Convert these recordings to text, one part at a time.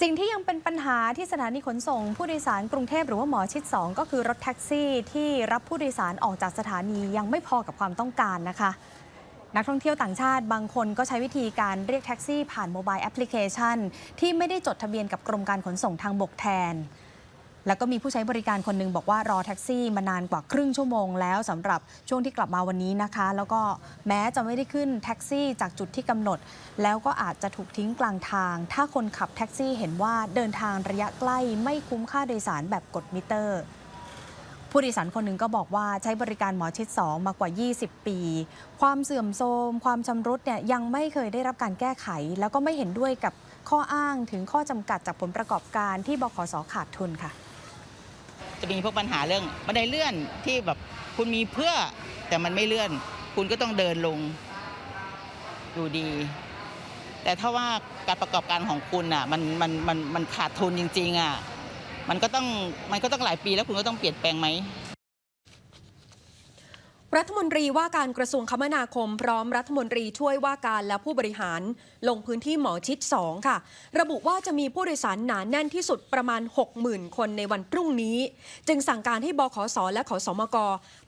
สิ่งที่ยังเป็นปัญหาที่สถานีขนส่งผู้โดยสารกรุงเทพหรือว่าหมอชิด 2 ก็คือรถแท็กซี่ที่รับผู้โดยสารออกจากสถานียังไม่พอกับความต้องการนะคะ นักท่องเที่ยวต่างชาติบางคนก็ใช้วิธีการเรียกแท็กซี่ผ่านโมบายแอปพลิเคชัน ที่ไม่ได้จดทะเบียนกับกรมการขนส่งทางบกแทน แล้วก็มีผู้ใช้บริการคนหนึ่งบอกว่ารอแท็กซี่มานานกว่าครึ่งชั่วโมงแล้วสำหรับช่วงที่กลับมาวันนี้นะคะ แล้วก็แม้จะไม่ได้ขึ้นแท็กซี่จากจุดที่กำหนด แล้วก็อาจจะถูกทิ้งกลางทาง ถ้าคนขับแท็กซี่เห็นว่าเดินทางระยะใกล้ไม่คุ้มค่าโดยสารแบบกดมิเตอร์ ผู้โดยสารคนหนึ่งก็บอกว่าใช้บริการหมอชิด 2 มากว่า 20 ปี ความเสื่อมโทรมความชำรุดเนี่ยยังไม่เคยได้รับการแก้ไข แล้วก็ไม่เห็นด้วยกับข้ออ้างถึงข้อจำกัดจากผลประกอบการที่บขสขาดทุนค่ะ จะมีพวกปัญหาเรื่องบันไดเลื่อนที่แบบคุณมีเพื่อแต่มันไม่เลื่อน คุณก็ต้องเดินลงอยู่ดี แต่ถ้าว่าการประกอบการของคุณอะมันมันมันมันขาดทุนจริงๆอะมันก็ต้องมันก็ต้องหลายปีแล้วคุณก็ต้องเปลี่ยนแปลงไหม รัฐมนตรีว่าการกระทรวงคมนาคม พร้อมรัฐมนตรีช่วยว่าการและผู้บริหาร ลงพื้นที่หมอชิด 2 ค่ะ ระบุว่าจะมีผู้โดยสารหนาแน่นที่สุดประมาณ 60,000 คนในวันพรุ่งนี้ จึงสั่งการให้บขสและขสมก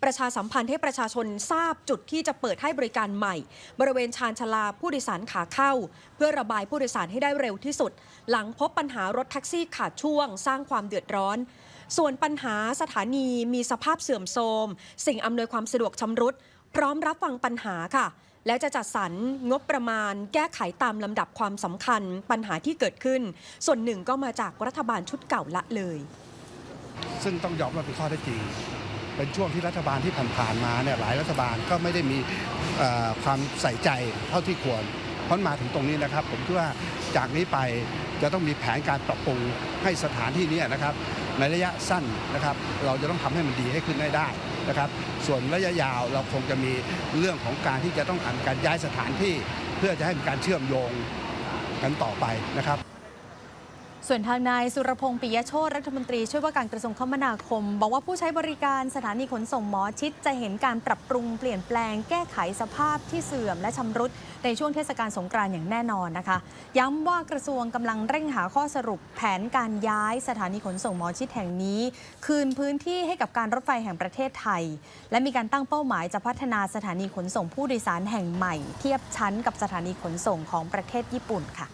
ประชาสัมพันธ์ให้ประชาชนทราบจุดที่จะเปิดให้บริการใหม่ บริเวณชานชาลาผู้โดยสารขาเข้า เพื่อระบายผู้โดยสารให้ได้เร็วที่สุด หลังพบปัญหารถแท็กซี่ขาดช่วง สร้างความเดือดร้อน ส่วนปัญหาสถานีมีสภาพเสื่อมโทรมสิ่งอำนวยความสะดวกชำรุด พร้อมรับฟังปัญหาค่ะ และจะจัดสรรงบประมาณ แก้ไขตามลำดับความสำคัญ ปัญหาที่เกิดขึ้น ส่วนหนึ่งก็มาจากรัฐบาลชุดเก่าละเลย ซึ่งต้องยอมรับเป็นข้อเท็จจริง เป็นช่วงที่รัฐบาลที่ผ่านๆมาเนี่ยหลายรัฐบาลก็ไม่ได้มีเอ่อความใส่ใจเท่าที่ควร พราะมาถึงตรงนี้นะครับ ผมคิดว่าจากนี้ไปจะต้องมีแผนการปรับปรุงให้สถานที่นี้นะครับ ในระยะสั้นนะครับ เราจะต้องทำให้มันดีให้ขึ้นได้ได้นะครับ ส่วนระยะยาวเราคงจะมีเรื่องของการที่จะต้องอ่านการย้ายสถานที่ เพื่อจะให้มีการเชื่อมโยงกันต่อไปนะครับ ส่วนทางนายสุรพงษ์ปิยโชตรัฐมนตรีช่วยว่าการกระทรวงคมนาคม บอกว่าผู้ใช้บริการสถานีขนส่งหมอชิดจะเห็นการปรับปรุงเปลี่ยนแปลงแก้ไขสภาพที่เสื่อมและชำรุดในช่วงเทศกาลสงกรานต์อย่างแน่นอนนะคะ ย้ำว่ากระทรวงกำลังเร่งหาข้อสรุปแผนการย้ายสถานีขนส่งหมอชิดแห่งนี้ คืนพื้นที่ให้กับการรถไฟแห่งประเทศไทย และมีการตั้งเป้าหมายจะพัฒนาสถานีขนส่งผู้โดยสารแห่งใหม่ เทียบชั้นกับสถานีขนส่งของประเทศญี่ปุ่นค่ะ